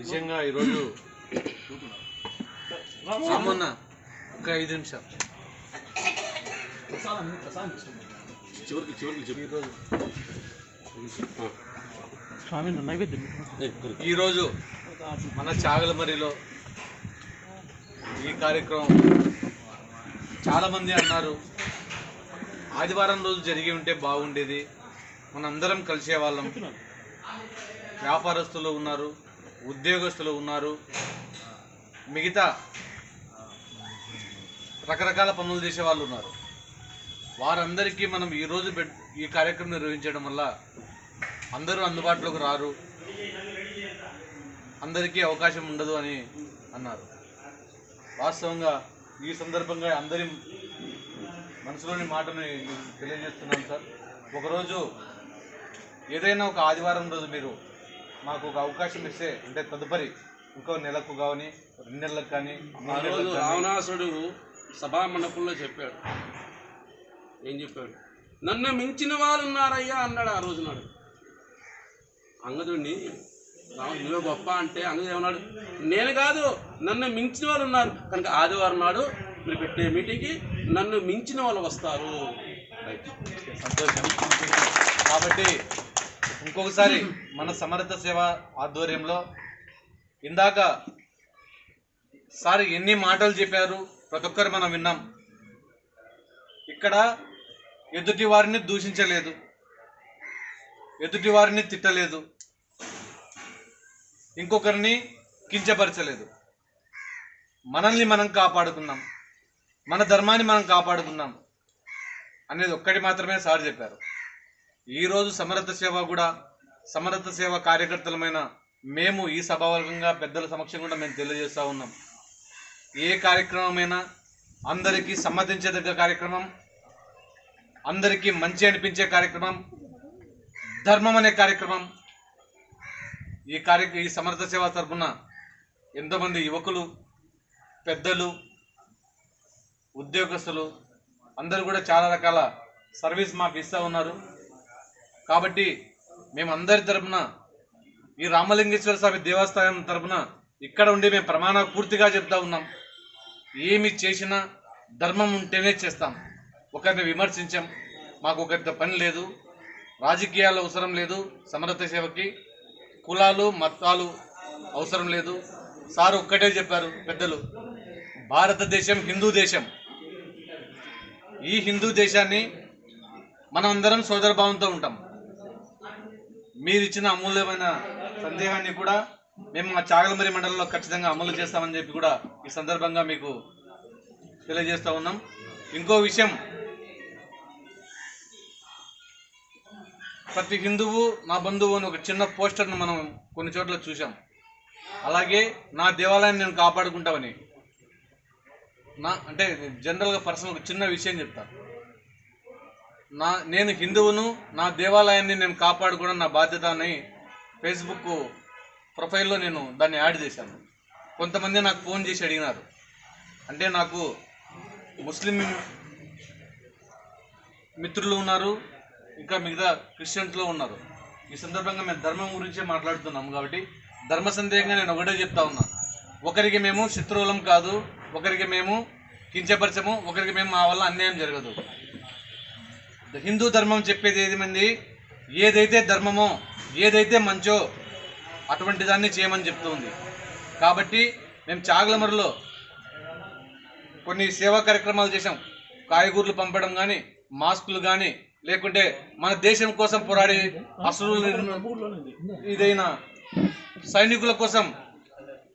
నిజంగా ఈరోజు రామన్న ఒక ఐదు నిమిషాలు. చివరికి చివరికి చెప్పు. ఈరోజు స్వామి నైవేద్యం ఈరోజు మన చాగలమరిలో ఈ కార్యక్రమం చాలామంది అన్నారు. ఆదివారం రోజు జరిగి ఉంటే బాగుండేది. మనందరం కలిసే వాళ్ళం. వ్యాపారస్తులు ఉన్నారు. ఉద్యోగస్తులు ఉన్నారు. మిగతా రకరకాల పనులు చేసే వాళ్ళు ఉన్నారు. వారందరికీ మనం ఈరోజు పెట్ ఈ కార్యక్రమం నిర్వహించడం వల్ల అందరూ అందుబాటులోకి రారు. అందరికీ అవకాశం ఉండదు అని అన్నారు. వాస్తవంగా ఈ సందర్భంగా అందరి మనసులోని మాటని తెలియజేస్తున్నాం తెలియజేస్తున్నాను సార్. ఒకరోజు ఏదైనా ఒక ఆదివారం రోజు మీరు మాకు ఒక అవకాశం ఇస్తే అంటే తదుపరి ఇంకో నెలకు కానీ రెండు నెలలకు కానీ ఆ రోజు రావణాసుడు సభా మండపంలో చెప్పాడు. ఏం చెప్పాడు? నన్ను మించిన వాళ్ళు ఉన్నారయ్యా అన్నాడు ఆ రోజు నాడు. అంగదుడిని రాముడు నువ్వే గొప్ప అంటే అంగదు ఏమన్నాడు? నేను కాదు నన్ను మించిన వాళ్ళు ఉన్నారు. కనుక ఆదివారం నాడు మీరు పెట్టే మీటింగ్కి నన్ను మించిన వాళ్ళు వస్తారు. సంతోషం. కాబట్టి ఇంకొకసారి మన సమర్థ సేవ ఆధ్వర్యంలో ఇందాక సార్ ఎన్ని మాటలు చెప్పారు? ప్రతి ఒక్కరు మనం విన్నాం. ఇక్కడ ఎదుటి వారిని దూషించలేదు. ఎదుటి వారిని తిట్టలేదు. ఇంకొకరిని కించపరచలేదు. మనల్ని మనం కాపాడుకున్నాం. మన ధర్మాన్ని మనం కాపాడుకున్నాం. అనేది ఒక్కటి మాత్రమే సార్ చెప్పారు. ఈరోజు సమరథ సేవ కూడా సమరథ సేవ కార్యకర్తలమైన మేము ఈ సభావర్గంగా పెద్దల సమక్షం కూడా మేము తెలియజేస్తూ ఉన్నాం. ఏ కార్యక్రమమైనా అందరికీ సమ్మతించదగ్గ కార్యక్రమం అందరికీ మంచి అనిపించే కార్యక్రమం ధర్మం అనే కార్యక్రమం. ఈ కార్య ఈ సమర్థ సేవ తరఫున ఎంతోమంది యువకులు పెద్దలు ఉద్యోగస్తులు అందరూ కూడా చాలా రకాల సర్వీస్ మాకు ఇస్తూ ఉన్నారు. కాబట్టి మేము అందరి తరపున ఈ రామలింగేశ్వర స్వామి దేవస్థానం తరపున ఇక్కడ ఉండి మేము ప్రమాణ పూర్తిగా చెప్తా ఉన్నాం. ఏమి చేసినా ధర్మం ఉంటేనే చేస్తాం. ఒకరిని విమర్శించాం. మాకు ఒకరితో పని లేదు. రాజకీయాలు అవసరం లేదు. సమర్థ సేవకి కులాలు మతాలు అవసరం లేదు. సార్ ఒక్కటే చెప్పారు పెద్దలు. భారతదేశం హిందూ దేశం. ఈ హిందూ దేశాన్ని మనం అందరం సోదరభావంతో ఉంటాం. మీరు ఇచ్చిన అమూల్యమైన సందేహాన్ని కూడా మేము మా చాగలమరి మండలంలో ఖచ్చితంగా అమలు చేస్తామని చెప్పి కూడా ఈ సందర్భంగా మీకు తెలియజేస్తూ ఉన్నాం. ఇంకో విషయం ప్రతి హిందువు నా బంధువు అని ఒక చిన్న పోస్టర్ను మనం కొన్ని చోట్ల చూసాం అలాగే నా దేవాలయాన్ని నేను కాపాడుకుంటామని. నా అంటే జనరల్గా పర్సనల్ ఒక చిన్న విషయం చెప్తాను నా నేను హిందువును నా దేవాలయాన్ని నేను కాపాడుకోవడం నా బాధ్యత అని ఫేస్బుక్ ప్రొఫైల్లో నేను దాన్ని యాడ్ చేశాను. కొంతమంది నాకు ఫోన్ చేసి అడిగినారు. అంటే నాకు ముస్లిం మిత్రులు ఉన్నారు ఇంకా మిగతా క్రిస్టియన్స్లో ఉన్నారు. ఈ సందర్భంగా మేము ధర్మం గురించే మాట్లాడుతున్నాము కాబట్టి ధర్మ సందేహంగా నేను ఒకటే చెప్తా ఉన్నా. ఒకరికి మేము శత్రువులం కాదు ఒకరికి మేము కించపరచము ఒకరికి మేము మా వల్ల అన్యాయం జరగదు. హిందూ ధర్మం చెప్పేది ఏమంది ఏదైతే ధర్మమో ఏదైతే మంచో అటువంటి దాన్ని చేయమని చెప్తుంది. కాబట్టి మేము చాగలమరులో కొన్ని సేవా కార్యక్రమాలు చేసాం కాయగూరలు పంపడం కానీ మాస్కులు కానీ లేకుంటే మన దేశం కోసం పోరాడి అసలు ఇదైన సైనికుల కోసం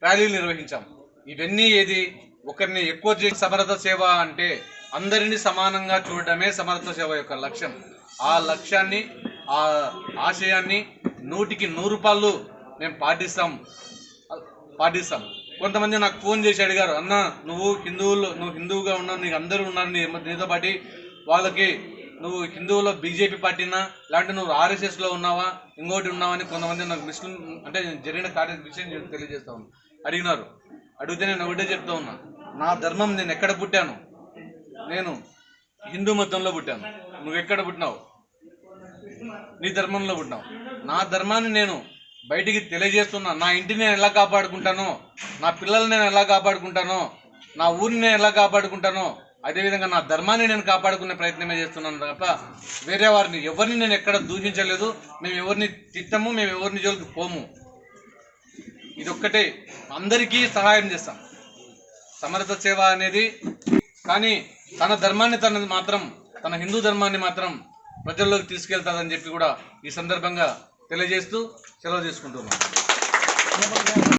ర్యాలీలు నిర్వహించాం. ఇవన్నీ ఏది? ఒకరిని ఎక్కువ సమరత సేవ అంటే అందరినీ సమానంగా చూడడమే సమర్థ సేవ యొక్క లక్ష్యం. ఆ లక్ష్యాన్ని ఆ ఆశయాన్ని నూటికి నూరు రూపాయలు మేము పాటిస్తాం. పాటిస్తాం. కొంతమంది నాకు ఫోన్ చేసి అడిగారు అన్న నువ్వు హిందువులు నువ్వు హిందువుగా ఉన్నావు నీకు అందరూ ఉన్నారు నీ నీతో పాటి వాళ్ళకి నువ్వు హిందువులో బీజేపీ పార్టీనా? లేదంటే నువ్వు ఆర్ఎస్ఎస్లో ఉన్నావా? ఇంకోటి ఉన్నావా? అని కొంతమంది నాకు ముస్లిం అంటే జరిగిన కార్య విషయం తెలియజేస్తా ఉన్నా. అడిగినారు. అడిగితే నేను ఒకటే చెప్తా ఉన్నా. నా ధర్మం నేను ఎక్కడ పుట్టాను? నేను హిందూ మతంలో పుట్టాను. నువ్వు ఎక్కడ పుట్టినావు? నీ ధర్మంలో పుట్టినావు. నా ధర్మాన్ని నేను బయటికి తెలియజేస్తున్నా. నా ఇంటిని నేను ఎలా కాపాడుకుంటానో నా పిల్లల్ని నేను ఎలా కాపాడుకుంటానో నా ఊరిని నేను ఎలా కాపాడుకుంటానో అదేవిధంగా నా ధర్మాన్ని నేను కాపాడుకునే ప్రయత్నమే చేస్తున్నాను తప్ప వేరే వారిని ఎవరిని నేను ఎక్కడ దూషించలేదు. మేము ఎవరిని తిట్టము మేము ఎవరిని జోలికి పోము. ఇదొక్కటే. అందరికీ సహాయం చేస్తాం. సమర్థ సేవ అనేది. కానీ తన ధర్మాన్ని తన మాత్రం తన హిందూ ధర్మాన్ని మాత్రం ప్రజల్లోకి తీసుకెళ్తాదని చెప్పి కూడా ఈ సందర్భంగా తెలియజేస్తూ సెలవు తీసుకుంటున్నాను